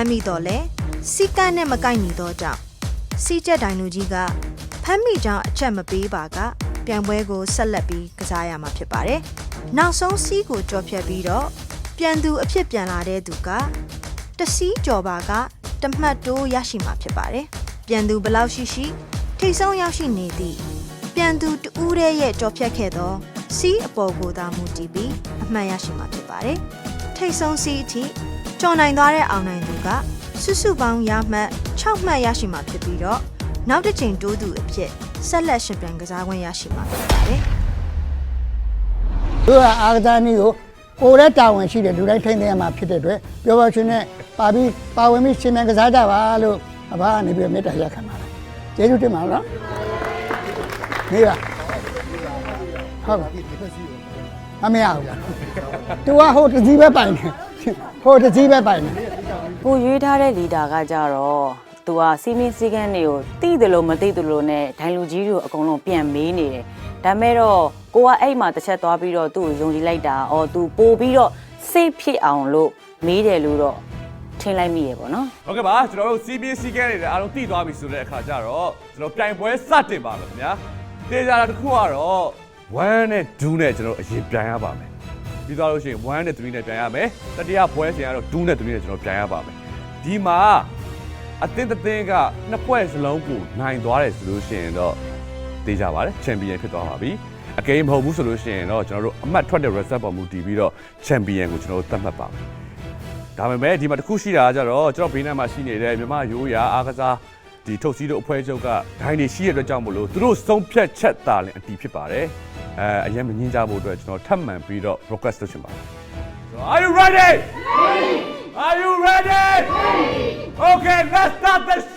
အမိတော့လဲစီကန်းနဲ့မကိုက်ညီတော့ကြောင့်စီချက်တိုင်လူကြီးကဖမ်းမိကြောင်းအချက်မပေးပါကပြိုင်ပွဲကိုဆက်လက်ပြီးကစားရမှာဖြစ်ပါတယ်။နောက်ဆုံးစီးကိုကြော်ဖြတ်ပြီးတော့ပြန်သူအဖြစ်ပြန်လာတဲ့သူကတစီးကြော်ပါကတမှတ်တိုးရရှိမှာဖြစ်ပါတယ်။ပြန်သူဘယ်လောက်ရှိရှိ ထိတ်ဆုံးရောက်ရှိနေသည့်ပြန်သူတူးတဲ့ရဲ့ကြော်ဖြတ်ခဲ့သောစီးအပေါ်ကိုသာမူတည်ပြီးအမှန်ရရှိမှာဖြစ်ပါတယ်။ ထိတ်ဆုံးစီးအထိကြော်နိုင်သွားတဲ့အောင်နိုင်သူကစုစုပေါင်းရမှတ်6မှတ်ရရှိမှာဖြစ်ပြီးတော့နောက်တစ်ချိန်တိုးသူအဖြစ်ဆက်လက်ရှင်ပြန်ကစားခွင့်ရရှိမှာဖြစ်ပါတယ်။တို့ကအာဂတာနီကိုကိုယ်ရဲ့တာဝန်ရှိတယ်လူတိုင်းထိန်းသိမ်းရမှာဖြစ်တဲ့အတွက်ပြောပါချင်းနဲ့ပါပြီးပါဝင်ပြီးရှင်မြန်ကစားကြပါလို့အဘကနေပြီးမေတ္တာရက်ခံပါတယ်ကျေးဇူးတင်ပါနော်နေပါဟုတ်ပါ အမေအောင်တူကဟိုတစည်းပဲပိုင်တယ်ဟိုတစည်းပဲပိုင်တယ်ကိုရွေးထားတဲ့လီဒါကကြတော့သူကစီမင်းစည်းကမ်းတွေကိုတိတယ်လို့မသိတယ်လို့နဲ့ဒိုင်လူကြီးတွေကိုအကုန်လုံးပြန်မေးနေတယ်ဒါမဲ့တော့ကိုကအဲ့မှာတစ်ချက်သွားပြီးတော့သူ့ကိုယုံကြည်လိုက်တာအော်သူပို့ပြီးတော့စိတ်ဖြစ်အောင်လို့မေးတယ်လို့တော့ထင်လိုက်မိရပေါ့နော်ဟုတ်ကဲ့ပါကျွန်တော်တို့ CBC ကဲနေတယ်အားလုံးတည်သွားပြီဆိုတဲ့အခါကျတော့ကျွန်တော်ပြိုင်ပွဲစတင်ပါမယ်ခင်ဗျာတေချာတာတစ်ခုကတော့ 1နဲ့2နဲ့ကျွန်တော်အရင်ပြိုင်ရပါမယ်ပြီးသွားလို့ရှိရင်1နဲ့3နဲ့ပြိုင်ရမယ်တတိယပွဲစဉ်ကတော့2နဲ့3နဲ့ကျွန်တော်ပြိုင်ရပါမယ်ဒီမှာအသင်းတစ်သင်းကနှစ်ပွဲစလုံးကိုနိုင်သွားတယ်ဆိုလို့ရှိရင်တော့တေးကြပါတယ်ချန်ပီယံဖြစ်သွားပါပြီအကိမ်းမဟုတ်ဘူးဆိုလို့ရှိရင်တော့ကျွန်တော်တို့အမှတ်ထွက်တဲ့ result ပေါ်မူတည်ပြီးတော့ချန်ပီယံကိုကျွန်တော်တို့သတ်မှတ်ပါမယ်ဒါပေမဲ့ဒီမှာတစ်ခုရှိတာကကြတော့ကျွန်တော်ဘေးနားမှာရှိနေတဲ့မြမရိုးရာအားကစား ဒီထုတ်စီးတို့အဖွဲ့ချုပ်ကဒိုင်းတွေရှိရတဲ့အတွက်ကြောင့်မလို့သူတို့ဆုံးဖြတ်ချက်တာလည်းအတီးဖြစ်ပါတယ်အဲအရင်မငင်းကြဖို့အတွက်ကျွန်တော်ထပ်မံပြီးတော့ broadcast လုပ်ချင်ပါတယ် So are you ready? Are you ready? Okay, let's start the show!